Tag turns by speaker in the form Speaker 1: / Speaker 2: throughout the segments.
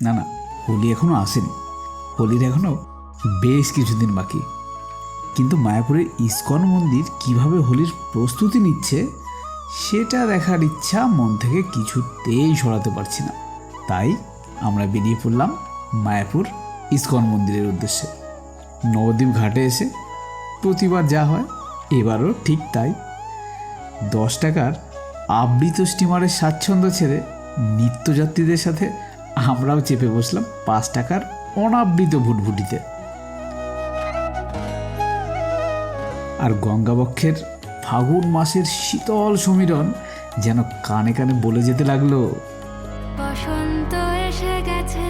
Speaker 1: না না, হোলি এখনও আসেনি। হোলির এখনও বেশ কিছুদিন বাকি। কিন্তু মায়াপুরের ইস্কন মন্দির কীভাবে হোলির প্রস্তুতি নিচ্ছে, সেটা দেখার ইচ্ছা মন থেকে কিছুতেই সরাতে পারছি না। তাই আমরা বেরিয়ে পড়লাম মায়াপুর ইস্কন মন্দিরের উদ্দেশ্যে। নবদ্বীপ ঘাটে এসে প্রতিবার যা হয়, এবারও ঠিক তাই। দশ টাকার আবৃত স্টিমারের স্বাচ্ছন্দ্য ছেড়ে নিত্যযাত্রীদের সাথে আমরাও চেপে বসলাম পাঁচ টাকার অনাবৃত ভুটভুটিতে। আর গঙ্গাবক্ষের ফাগুন মাসের শীতল সমীরণ যেন কানে কানে বলে যেতে লাগল
Speaker 2: বসন্ত এসে গেছে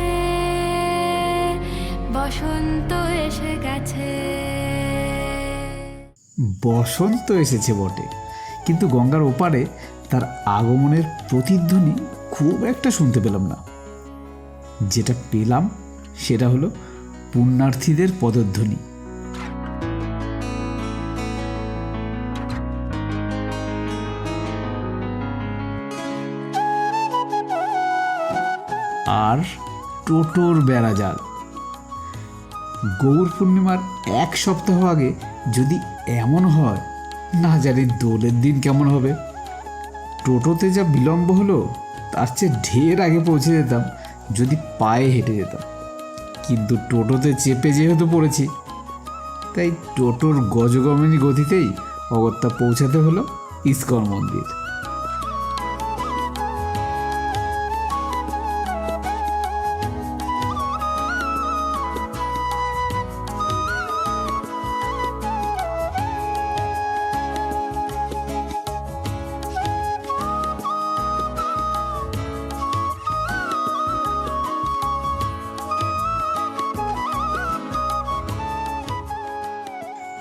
Speaker 2: বসন্ত এসে গেছে।
Speaker 1: বসন্ত এসেছে বটে কিন্তু গঙ্গার ওপারে তার আগমনের প্রতিধ্বনি খুব একটা শুনতে পেলাম না। যেটা পেলাম সেটা হলো পুণ্যার্থীদের পদধ্বনি। আর টোটোর বেড়াজাল গৌর পূর্ণিমার এক সপ্তাহ আগে যদি এমন হয়, না জানি দোলের দিন কেমন হবে। টোটোতে যা বিলম্ব হলো, তার চেয়ে ঢের আগে পৌঁছে যেতাম। যদি পায়ে হেঁটে যেতাম। কিন্তু টোটোতে চেপে যেহেতু পড়েছি, তাই টোটোর গজগমনী গতিতেই অগত্যা পৌঁছাতে হলো ইস্কন মন্দির।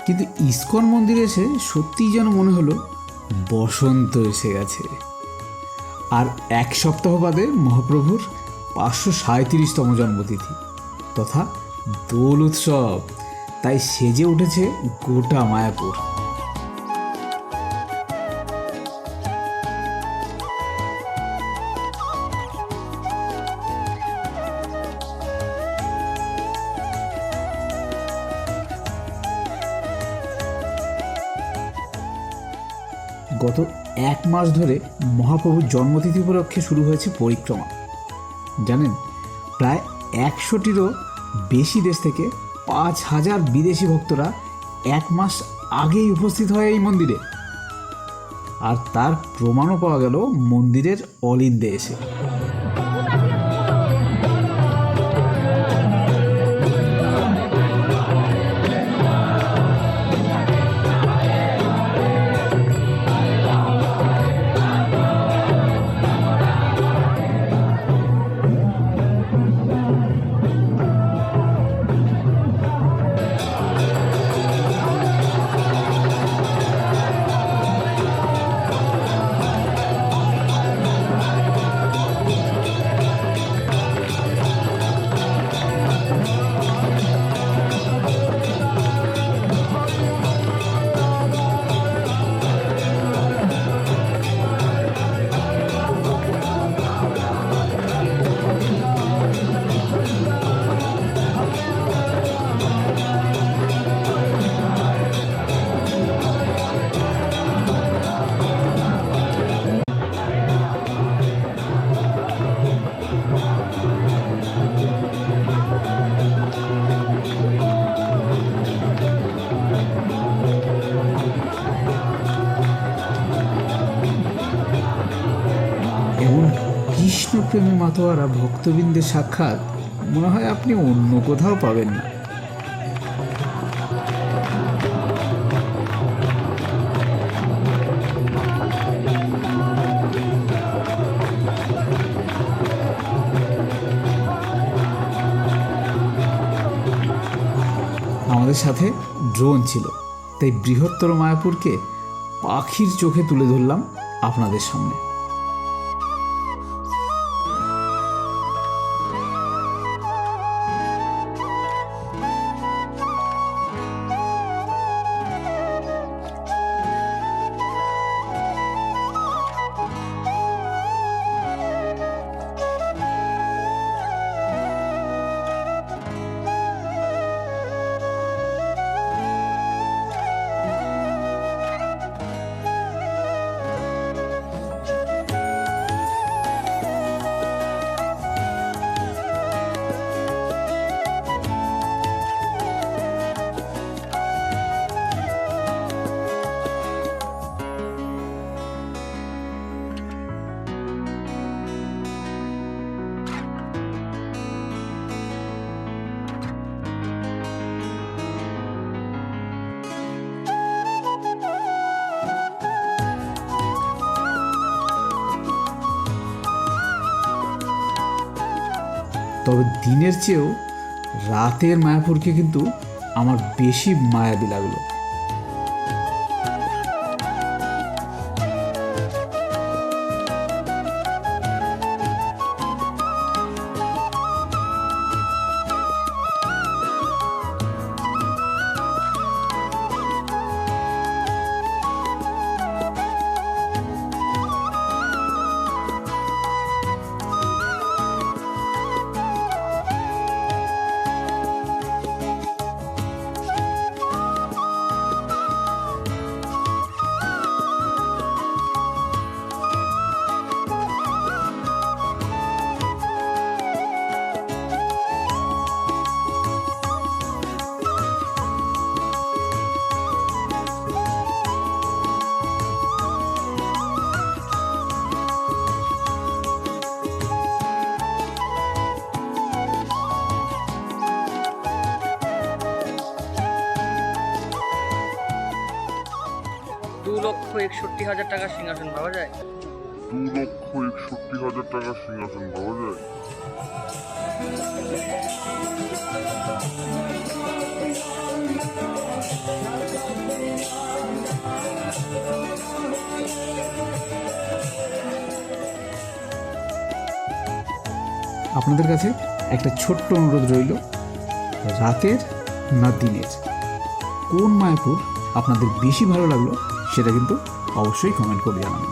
Speaker 1: কিন্তু ইস্কন মন্দিরে এসে সত্যিই যেন মনে হলো বসন্ত এসে গেছে। আর এক সপ্তাহ বাদে মহাপ্রভুর পাঁচশো সাঁত্রিশতম জন্মতিথি, তথা দোল উৎসব। তাই সেজে উঠেছে গোটা মায়াপুর। গত এক মাস ধরে মহাপ্রভুর জন্মতিথি উপলক্ষে শুরু হয়েছে পরিক্রমা। জানেন, প্রায় একশোটিরও বেশি দেশ থেকে পাঁচ হাজার বিদেশি ভক্তরা এক মাস আগেই উপস্থিত হয় এই মন্দিরে। আর তার প্রমাণও পাওয়া গেল মন্দিরের অলিন্দে এসে। কৃষ্ণপ্রেমী মাতোয়ারা ভক্তবৃন্দের সাক্ষাৎ, মনে হয় আপনি অন্য কোথাও পাবেন না। আমাদের সাথে ড্রোন ছিল, তাই বৃহত্তর মায়াপুরকে পাখির চোখে তুলে ধরলাম আপনাদের সামনে। তবে দিনের চেয়েও রাতের মায়াপুরকে কিন্তু আমার বেশি মায়াবী লাগল।
Speaker 3: লক্ষ একষট্টি হাজার টাকার সিংহাসন পাওয়া যায়।
Speaker 4: দু লক্ষ একষট্টি হাজার টাকার সিংহাসন পাওয়া যায়।
Speaker 1: আপনাদের কাছে একটা ছোট্ট অনুরোধ রইল রাতের না দিনের? কোন মায়াপুর আপনাদের বেশি ভালো লাগল? সেটা কিন্তু অবশ্যই কমেন্ট করে জানাবেন।